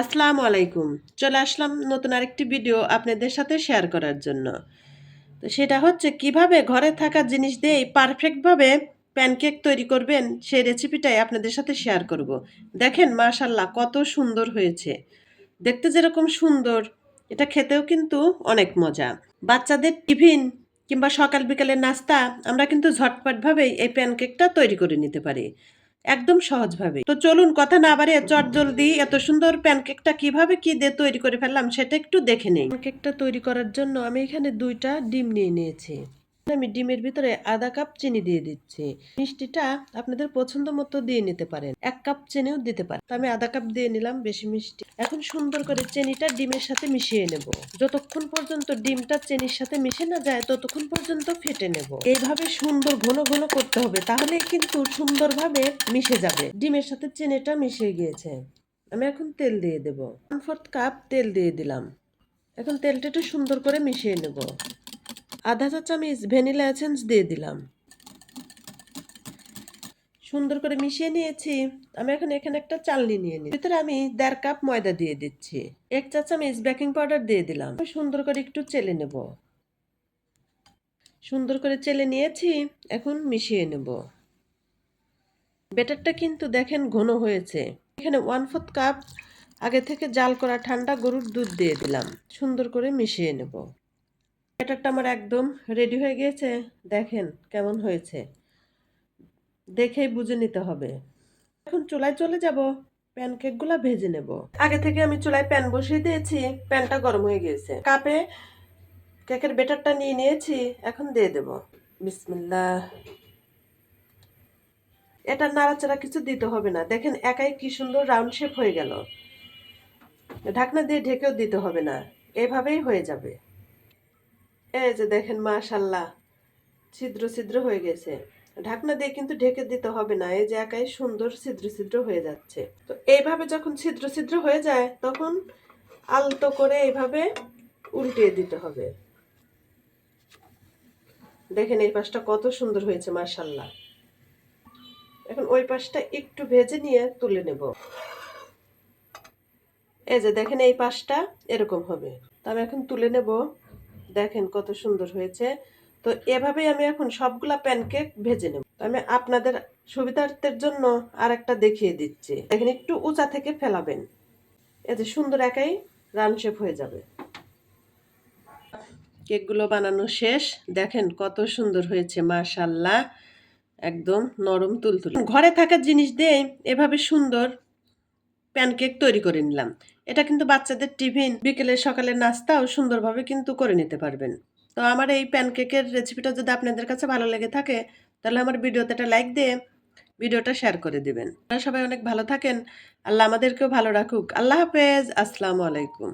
আসসালামু আলাইকুম। চলে আসলাম নতুন আরেকটি ভিডিও আপনাদের সাথে শেয়ার করার জন্য। তো সেটা হচ্ছে কীভাবে ঘরে থাকা জিনিস দিয়েই পারফেক্টভাবে প্যানকেক তৈরি করবেন সেই রেসিপিটাই আপনাদের সাথে শেয়ার করব। দেখেন মাশাল্লাহ কত সুন্দর হয়েছে। দেখতে যেরকম সুন্দর, এটা খেতেও কিন্তু অনেক মজা। বাচ্চাদের টিফিন কিংবা সকাল বিকালের নাস্তা আমরা কিন্তু ঝটপটভাবেই এই প্যানকেকটা তৈরি করে নিতে পারি। একদম সহজভাবে। তো চলুন কথা না বাড়িয়ে চট জলদি এত সুন্দর প্যানকেকটা কীভাবে কি দিয়ে তৈরি করে ফেললাম সেটা একটু দেখে নেই। প্যানকেকটা তৈরি করার জন্য আমি এখানে দুইটা ডিম নিয়ে নিয়েছি। আমি ডিমের ভিতরে আধা কাপ চিনি দিয়ে দিচ্ছি। মিষ্টিটা আপনাদের পছন্দ মতো দিয়ে নিতে পারেন। এক কাপ চিনিও দিতে পারেন। তো আমি আধা কাপ দিয়ে নিলাম বেশি মিষ্টি। এখন সুন্দর করে চিনিটা ডিমের সাথে মিশিয়ে নেব। যতক্ষণ পর্যন্ত ডিমটা চিনির সাথে মিশে না যায়, ততক্ষণ পর্যন্ত ফেটে নেব। এইভাবে সুন্দর ঘন ঘন করতে হবে তাহলে কিন্তু সুন্দরভাবে মিশে যাবে। ডিমের সাথে চিনিটা মিশে গিয়েছে। আমি এখন তেল দিয়ে দেব। ওয়ান ফোর্থ কাপ তেল দিয়ে দিলাম। এখন তেলটা একটু সুন্দর করে মিশিয়ে নেব। আধা চা চামচ ভ্যানিলা এসেন্স দিয়ে দিলাম। সুন্দর করে মিশিয়ে নিয়েছি। আমি এখন এখানে একটা চালনি নিয়ে নিই ভিতরে আমি দেড় কাপ ময়দা দিয়ে দিচ্ছি। এক চা চামচ বেকিং পাউডার দিয়ে দিলাম। সুন্দর করে একটু চেলে নেব। সুন্দর করে চেলে নিয়েছি। এখন মিশিয়ে নেব। ব্যাটারটা কিন্তু দেখেন ঘন হয়েছে। এখানে ওয়ান ফোর্থ কাপ আগে থেকে জাল করা ঠান্ডা গরুর দুধ দিয়ে দিলাম। সুন্দর করে মিশিয়ে নেব। ব্যাটারটা আমার একদম রেডি হয়ে গিয়েছে। দেখেন কেমন হয়েছে। দেখেই বুঝে নিতে হবে। এখন চুলায় চলে যাব প্যানকেকগুলো ভেজে নেব। আগে থেকে আমি চুলায় প্যান বসিয়ে দিয়েছি প্যানটা গরম হয়ে গিয়েছে। কাপে কেকের বেটারটা নিয়ে নিয়েছি, এখন দিয়ে দেব। বিসমিল্লা এটা নাড়াচাড়া কিছু দিতে হবে না। দেখেন একাই কি সুন্দর রাউন্ড শেপ হয়ে গেল। ঢাকনা দিয়ে ঢেকেও দিতে হবে না। এভাবেই হয়ে যাবে। এই যে দেখেন, মাশাল্লাহ, ছিদ্র ছিদ্র হয়ে গেছে। ঢাকনা দিয়ে কিন্তু ঢেকে দিতে হবে না, এই যে একাই সুন্দর ছিদ্র ছিদ্র হয়ে যাচ্ছে। তো এইভাবে যখন ছিদ্র ছিদ্র হয়ে যায়, তখন আলতো করে এইভাবে উল্টিয়ে দিতে হবে। দেখেন এই পাশটা কত সুন্দর হয়েছে, মাশাল্লাহ। এখন ওই পাশটা একটু ভেজে নিয়ে তুলে নেব। এই যে দেখেন, এই পাশটা এরকম হবে। তো আমি এখন তুলে নেব। দেখেন কত সুন্দর হয়েছে। তো এভাবেই আমি এখন সবগুলা প্যানকেক ভেজে নেব। আমি আপনাদের সুবিধার্থের জন্য আর একটা দেখিয়ে দিচ্ছি। দেখেন একটু উঁচা থেকে ফেলাবেন। এতে সুন্দর একাই রান শেপ হয়ে যাবে। কেকগুলো বানানো শেষ। দেখেন কত সুন্দর হয়েছে মাশাল্লাহ একদম নরম তুলতুল। ঘরে থাকা জিনিস দিয়ে এভাবে সুন্দর প্যানকেক তৈরি করে নিলাম। এটা কিন্তু বাচ্চাদের টিফিন বিকেলে সকালের নাস্তাও সুন্দরভাবে কিন্তু করে নিতে পারবেন। তো আমার এই প্যানকেকের রেসিপিটা যদি আপনাদের কাছে ভালো লেগে থাকে, তাহলে আমার ভিডিওতে একটা লাইক দিয়ে ভিডিওটা শেয়ার করে দিবেন। সবাই অনেক ভালো থাকেন। আল্লাহ আমাদেরকেও ভালো রাখুক। আল্লাহ হাফেজ। আসসালামু আলাইকুম।